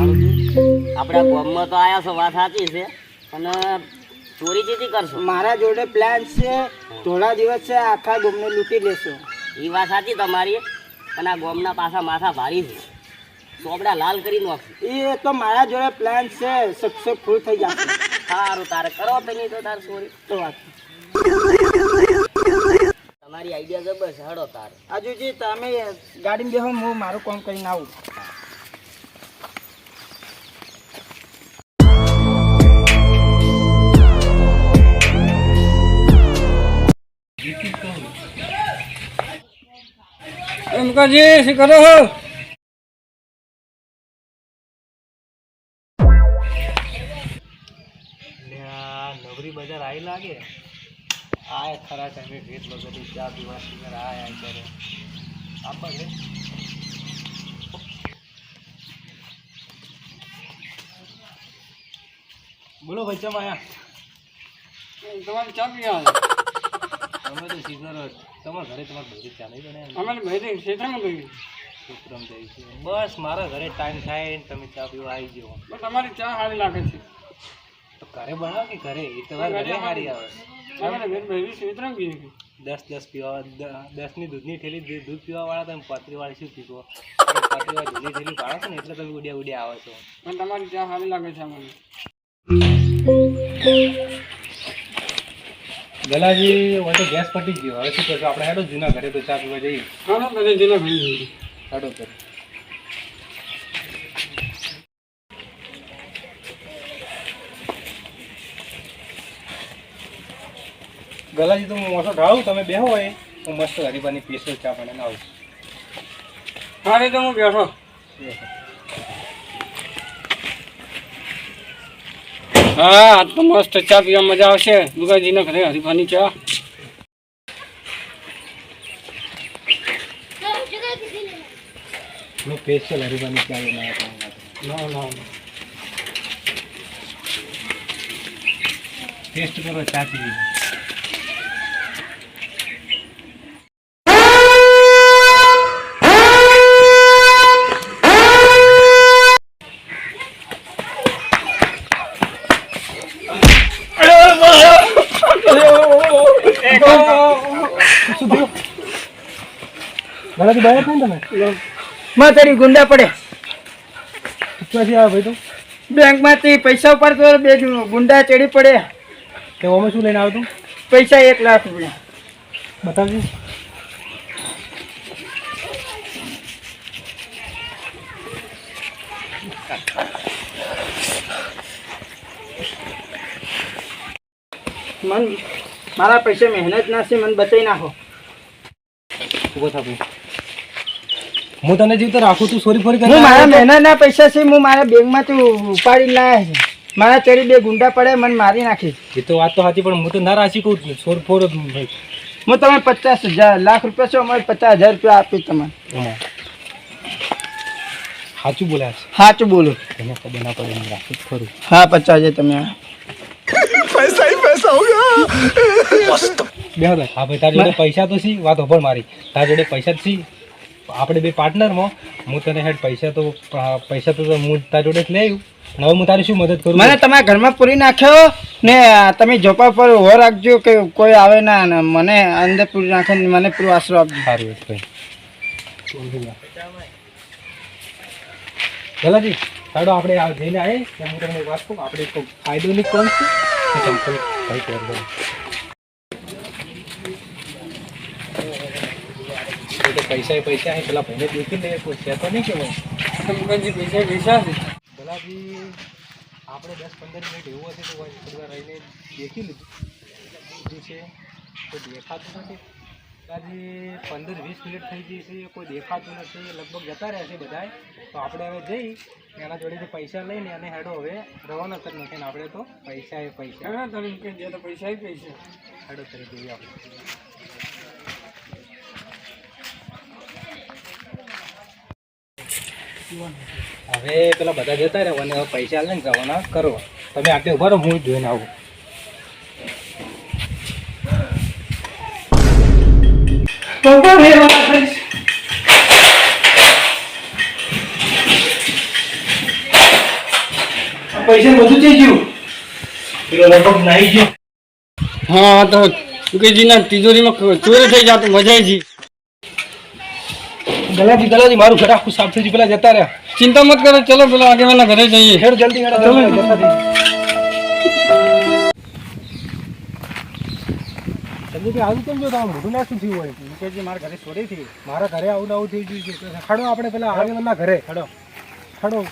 આપણા ગામમાં તો આયા છો વાત સાચી છે અને ચોરી ચીથી કરશો? મારા જોડે પ્લાન છે થોડા દિવસ છે આખા ગામને લૂંટી લેશો. એ વાત સાચી તમારી અને આ ગામના પાછા માથા ભારી છે. ચોપડા લાલ કરી નાખશું. એ તો મારા જોડે પ્લાન છે સક્સેસફુલ થઈ જશે. સારું તારે કરો તો નહીં તો તારે ચોરી તો વાત. તમારી આઈડિયા જબર છે હડો તારે. આજુજી તમે ગાડીમાં બેહો હું મારું કામ કરીને આવું. મુકાજી શું કરો છો નવરી બજાર આવી લાગે? આ ખરા ટાઈમે ભેટ વગર ચા પીવા સિંગર આયા કરે. આપા છે. બોલો ભાઈ ચમ આયા? તમારી ચા પીવા તમે તો સિઝનર તમારા ઘરે તમારે બધી ચા નહીં બને અમારે ભાઈ ક્ષેત્રમાં ગયું ક્ષેત્રમાં જઈ છે. બસ મારા ઘરે ટાઈમ થાય ને તમે ચા પીવા આવી જાઓ. પણ તમારી ચા સારી લાગે છે. તો ઘરે બનાવો કે ઘરે? એ તમારે ઘરે સારી આવે. અમારે ઘરે ભાઈ ક્ષેત્રમાં ગયું દસ દસ પીવા દસ દસની દૂધની થેલી દૂધ પીવા વાળા તમે પાત્રી વાળી શું પીવો પાત્રી વાળી દૂધની ઠેલી પાડો છો ને એટલે તમે ઉડ્યા ઉડ્યા આવો છો. પણ તમારી ચા સારી લાગે છે અમને ગલાજી હોય તો ગેસ પટી ગયો. હવે શું કરશું? આપણે હેડો જૂના ઘરે તો ચા પીવા જઈએ. હા તને જેને ભાઈ હેડો તો ગલાજી તો હું મોસો ઢાળું? તમે બેહો હોય હું મસ્ત હરીબાની પીસો ચા બનાવીને આવું હા તો હું બેઠો. હા આજ તો મસ્ત ચા પીવા મજા આવશે. દુગાજીના ઘરે હરીફાની ચા. સ્પેશિયલ હરીબાની ચા ના ના ટેસ્ટ કરો ચા પીવી. ગલાજી બહાર નહીં તમે. માં તારી ગુંડા પડે. ક્યાંથી આવે ભાઈ તું. બેંકમાંથી પૈસા ઉપાડતો બે ગુંડા ચડી પડે. તે અમે શું લઈને આવતું? પૈસા એક લાખ રૂપિયા. બતાવજો. મન મારા પૈસા મહેનત ના છે મને બચાવી નાખો. ઊભો થા ભાઈ હું તને જીવતો રાખું તું સોરી ફોરી હું મારા મહેનત ના પૈસા છે હું મારા બેંકમાંથી ઉપાડી લાયા છે. મારા ચડી બે ગુંડા પડે મને મારી નાખી એ તો વાત તો સાચી પણ હું તો ના રાશી કહું છું સોરી ફોર ભાઈ. હું તમે પચાસ હજાર લાખ રૂપિયા છો અમારે પચાસ હજાર રૂપિયા આપી તમને. એમાં. સાચું બોલ્યા છે. સાચું બોલો. એને ખબર ના પડે રાખું ખરું. હા પચાસ હજાર તમે બે હા ભાઈ તારી જોડે પૈસા તો સી વાત હોભળ મારી. તારી જોડે પૈસા જ સી આપણે બે પાર્ટનરમાં હું તને હેડ પૈસા તો પૈસા તો હું તારી જોડે જ લઈ આવ્યું અને હવે હું તારી શું મદદ કરું? મને તમારા ઘરમાં પૂરી નાખ્યો ને તમે જોપા પર ઊભો રાખજો કે કોઈ આવે ના મને અંદર પૂરી નાખે ને મને પૂરો આશરો આપજો. સારું ભાઈ ગલાજી સાડો આપણે જઈને આવીએ. હું તમને વાત કહું. આપણે ફાયદો ફાયદોની કોણ છે? ભાઈ પહેર કરો એ તો પૈસા એ પૈસા છે પેલા ભાઈને દેખી લે કોઈ છે તો નહીં કેવાય પૈસા પૈસા છે. ગલાજી આપણે દસ પંદર મિનિટ એવું હશે તો થોડી વાર રહીને દેખી લીધું. છે કોઈ દેખાતું નથી. આજે પંદર વીસ મિનિટ થઈ ગઈ છે કોઈ દેખાતું નથી. લગભગ જતા રહેશે બધા તો આપણે હવે જઈ એના જોડેથી પૈસા લઈને અને હેડો હવે રવાના કરી નથી ને આપણે તો પૈસા. એ પૈસા પૈસા પૈસા. હેડો કરી દઈએ આપણે. હવે પેલા બધા જતા રહે અને પૈસા લઈને રવાના કરો તમે આટલે ઊભા રહો, હું જોઈને આવું. પૈસા બધું થઈ ગયું. હા, તો સુકેજીના તિજોરીમાં ચોરી થઈ જાત મજા આવી જી ગલાજી ગલાજી મારું ઘર આખું સાફ થઈ પેલા જતા રહ્યા. ચિંતા મત કરો ચલો પેલા આગેવાના ઘરે જઈએ. હેડ જલ્દી હેડ ચલો. જતા આવું કેમ જો ના શું થયું હોય? સુકેજી મારા ઘરે થઈ મારા ઘરે આવું ને આવું થઈ ગયું છે. તો ખડો આપણે પેલા આગેવાનના ઘરે. ખડો. ખડો.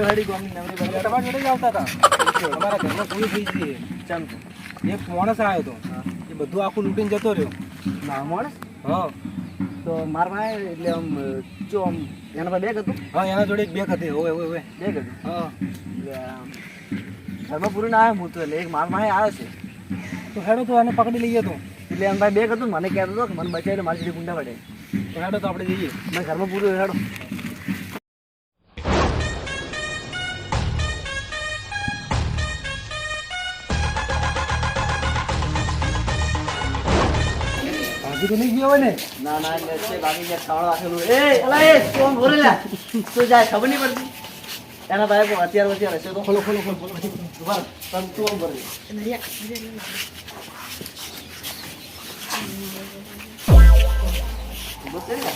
તો હડી ગોમની નવરી એટલે તમારા જોડે જ આવતા હતા. અમારા ઘરમાં ચોરી થઈ ગઈ ચમ એક માણસ આવ્યો હતો એ બધું આખું લૂંટીને જતો રહ્યો. ના માણસ? હા. તો મારા ભાઈ એટલે આમ જો આમ એના પાસે બેગ હતું? હા એના જોડે એક બેગ હતી. હોય હોય હોય બેગ હતું? હા. ઘરમાં પૂરું ના આવ્યો હું તો. એટલે એક મારા ભાઈ આવ્યો છે. તો હેડો તો એને પકડી લઈએ તો. એટલે એમ ભાઈ બેગ હતું મને કહેતો હતો કે મને બચાવી મારી જોડે ગુંડા પડે તો હેડો તો આપણે જઈએ. મેં ઘરમાં પૂરું હેડો. ભાગી તો નહીં ગયો ને ના ના છે બાકી જે ખાવા રાખેલું એ અલા એ કોણ આમ ભરે લે તું જાય ખબર નહીં પડતી એના ભાઈ હથિયાર વથિયાર હશે તો ખોલો ખોલો ખોલો ખોલો રહો. તમ તું આમ ભરે બસ કરી લે. બસ ખાવા લે.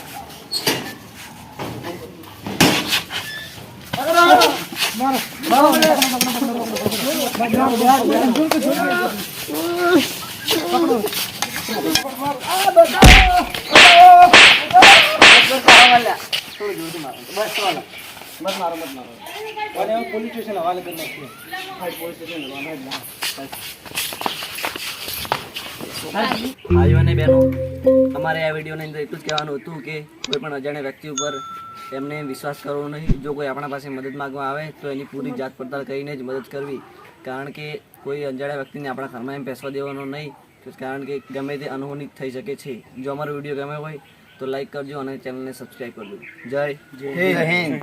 થોડું જોરથી મારો. બસ. બસ મારો મત મારો અને હવે પોલીસ સ્ટેશન. ભાઈઓ અને બહેનો અમારે આ વિડીયોની અંદર એટલું જ કહેવાનું હતું કે કોઈ પણ અજાણ્યા વ્યક્તિ ઉપર એમને વિશ્વાસ કરવો નહીં જો કોઈ આપણા પાસે મદદ માગવા આવે, તો એની પૂરી જાત પડતાલ કરીને જ મદદ કરવી કારણ કે કોઈ અજાણ્યા વ્યક્તિને આપણા ઘરમાં એમ પેસવા દેવાનો નહીં કારણ કે ગમે તે અનહોની થઈ શકે છે. જો અમારો વીડિયો ગમે હોય તો લાઈક કરજો અને ચેનલને સબસ્ક્રાઈબ કરજો. જય જય હિન્દ.